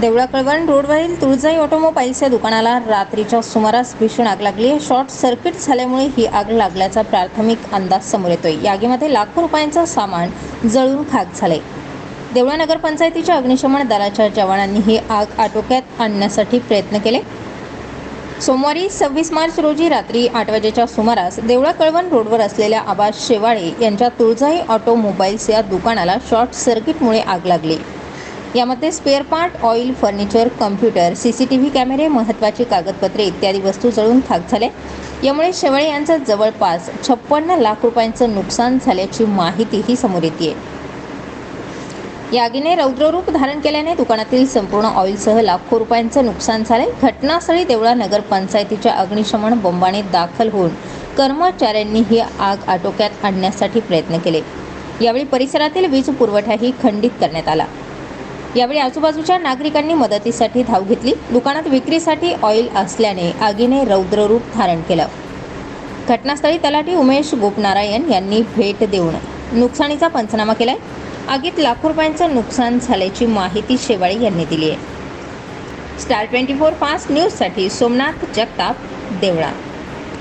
देवळा कळवण रोडवरील तुळजाई ऑटोमोबाईल्सच्या दुकानाला रात्रीच्या सुमारास भीषण आग लागली. आहे शॉर्ट सर्किट झाल्यामुळे ही आग लागल्याचा प्राथमिक अंदाज समोर येतोय. या आगीमध्ये लाखो रुपयांचं सामान जळून खाक झालंय देवळा नगरपंचायतीच्या अग्निशमन दलाच्या जवानांनी ही आग आटोक्यात आणण्यासाठी प्रयत्न केले. सोमवारी सव्वीस मार्च रोजी रात्री आठ वाजेच्या सुमारास देवळा कळवण रोडवर असलेल्या आबास शेवाळे यांच्या तुळजाई ऑटोमोबाईल्स या दुकानाला शॉर्ट सर्किटमुळे आग लागली. यामध्ये spare part oil furniture computer C C T V कॅमेरे महत्त्वाची कागदपत्रे इत्यादी वस्तू जळून खाक झाले. यामुळे शेवळे यांचं जवळपास छप्पन्न लाख रुपयांचं नुकसान झाल्याची माहितीही समोर येते या आगीने रौद्ररूप धारण केल्याने दुकानातील संपूर्ण ऑइलसह लाखो रुपयांचं नुकसान झाले घटनास्थळी देवळा नगर पंचायतीच्या अग्निशमन बंबाने दाखल होऊन कर्मचाऱ्यांनी ही आग आटोक्यात आणण्यासाठी प्रयत्न केले. यावेळी परिसरातील वीज पुरवठाही खंडित करण्यात आला. यावेळी आजूबाजूच्या नागरिकांनी मदतीसाठी धाव घेतली. दुकानात विक्रीसाठी ऑइल असल्याने आगीने रौद्ररूप धारण केलं. घटनास्थळी तलाठी उमेश गोपनारायण यांनी भेट देऊन नुकसानीचा पंचनामा केलाय. आगीत लाखो रुपयांचं नुकसान झाल्याची माहिती शेवाळे यांनी दिली आहे स्टार ट्वेंटी फोर फास्ट न्यूजसाठी सोमनाथ जगताप देवळा